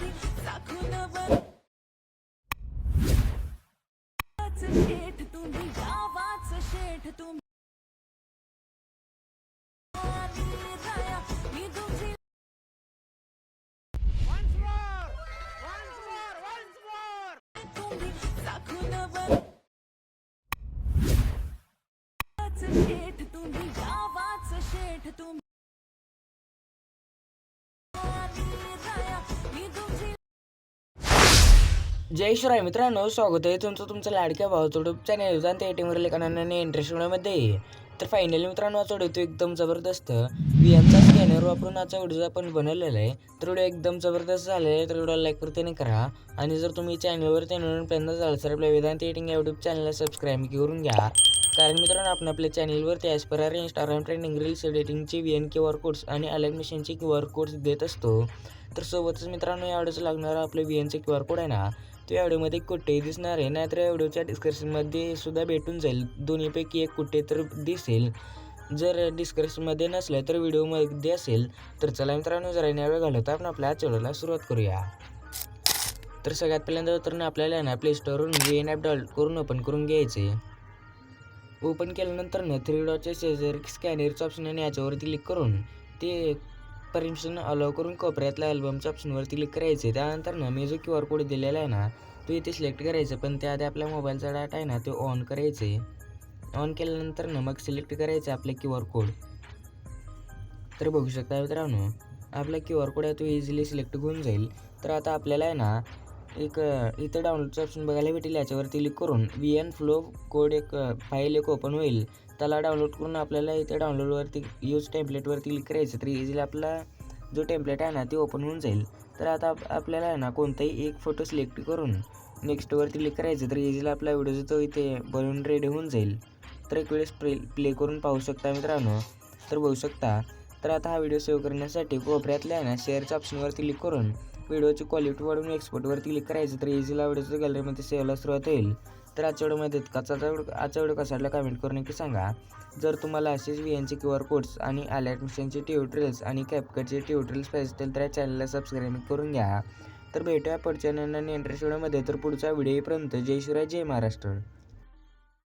तुम्ही चाखून बघ शेठ तुम्ही गावाच शेठ तुम्ही शेठ तुम्ही जय शिवराय मित्रांनो स्वागत आहे तुमचं तुमचं लाडक्या भाऊ चोडूप चॅनल आणि त्या एटीएमवर लेखनाने इंटरेस्टमध्ये. तर फायनली मित्रांनो आजचा व्हिडिओ येतो एकदम जबरदस्त. विएमचा स्कॅनर वापरून हा व्हिडिओ आपण बनवलेला आहे. तर व्हिडिओ एकदम जबरदस्त झालेला आहे. तर व्हिडिओ लाईक करते करा. आणि जर तुम्ही चॅनलवर ते नवीन पहिल्यांदा झालं तर आपल्या वेदांत एटिंग या युट्यूब चॅनलला सबस्क्राईब करून घ्या. कारण मित्रांनो आपण आपल्या चॅनलवरती as per our Instagram trending reels एडिटिंगचे V N Q R codes आणि अलग मशीनचे क्यू आर कोड्स देत असतो. तर सोबतच मित्रांनो या व्हिडिओचं लागणारा आपलं व्ही एनचे क्यू आर कोड आहे ना त्या व्हिडिओमध्ये कुठेही दिसणार आहे नाहीतर या व्हिडिओच्या डिस्क्रिप्शनमध्ये सुद्धा भेटून जाईल. दोन्हीपैकी एक कुठे तर दिसेल. जर डिस्क्रिप्शनमध्ये नसलं तर व्हिडिओमध्ये असेल तर चला मित्रांनो जरा वेळ घालवता. आपण आपल्या आजच्या सुरुवात करूया. तर सगळ्यात पहिल्यांदा तर आपल्याला ना प्ले स्टोरवरून व्ही एन ॲप डाउनलोड करून ओपन करून घ्यायचे. ओपन केल्यानंतर ना थ्री डॉटच्या शेजारी स्कॅनरचं ऑप्शन आणि याच्यावरती क्लिक करून ते परमिशन अलाव करून कोपऱ्यातल्या अल्बमच्या ऑप्शनवर क्लिक करायचे. त्यानंतर ना मी जो क्यू आर कोड दिलेला आहे ना तो इथे सिलेक्ट करायचा. पण त्याआधी आपल्या मोबाईलचा डाटा आहे ना तो ऑन करायचे. ऑन केल्यानंतर ना मग सिलेक्ट करायचं आपले क्यू आर कोड तर बघू शकता मित्रांनो आपला क्यू आर कोड आहे तो इझिली सिलेक्ट होऊन जाईल. तर आता आपल्याला आहे ना एक इथं डाउनलोडचं ऑप्शन बघायला भेटेल. याच्यावरती क्लिक करून व्ही एन फ्लो कोड एक फाईल एक ओपन होईल. त्याला डाउनलोड करून आपल्याला इथे डाउनलोडवरती यूज टेम्पलेटवरती क्लिक करायचं तर इझिली आपला जो टेम्पलेट आहे ना ते ओपन होऊन जाईल. तर आता आप- आपल्याला आहे ना कोणताही एक फोटो सिलेक्ट करून नेक्स्टवरती क्लिक करायचं तर इझिली आपला व्हिडिओ तो इथे बनवून रेडी होऊन जाईल. तर एक वेळेस प्ले प्ले करून पाहू शकता मित्रांनो. तर बघू शकता. तर आता हा व्हिडिओ सेव्ह करण्यासाठी कोपऱ्यातल्या आहे ना शेअरच्या ऑप्शनवरती क्लिक करून व्हिडिओची क्वालिटी वाढवून एक्सपोर्टवरती क्लिक करायचं तर इझीला व्हिडिओचं गॅलरीमध्ये सेवला सुरुवात होईल. तर आजच्या व्हिडिओमध्ये कचा आजच्या व्हिडिओ कसा कमेंट करून नक्की सांगा. जर तुम्हाला असेच व्ही एनचे क्यू आर कोड्स आणि अलर्ट मिशनचे ट्युटोरियल्स आणि कॅपकटचे ट्युटोरियल्स पाहिजे असतील तर या चॅनलला सबस्क्राईब करून घ्या. तर भेटूया पुढच्या आणि इंटरेस्ट व्हिडिओमध्ये. तर पुढचा व्हिडिओपर्यंत जय शिवराय जय महाराष्ट्र.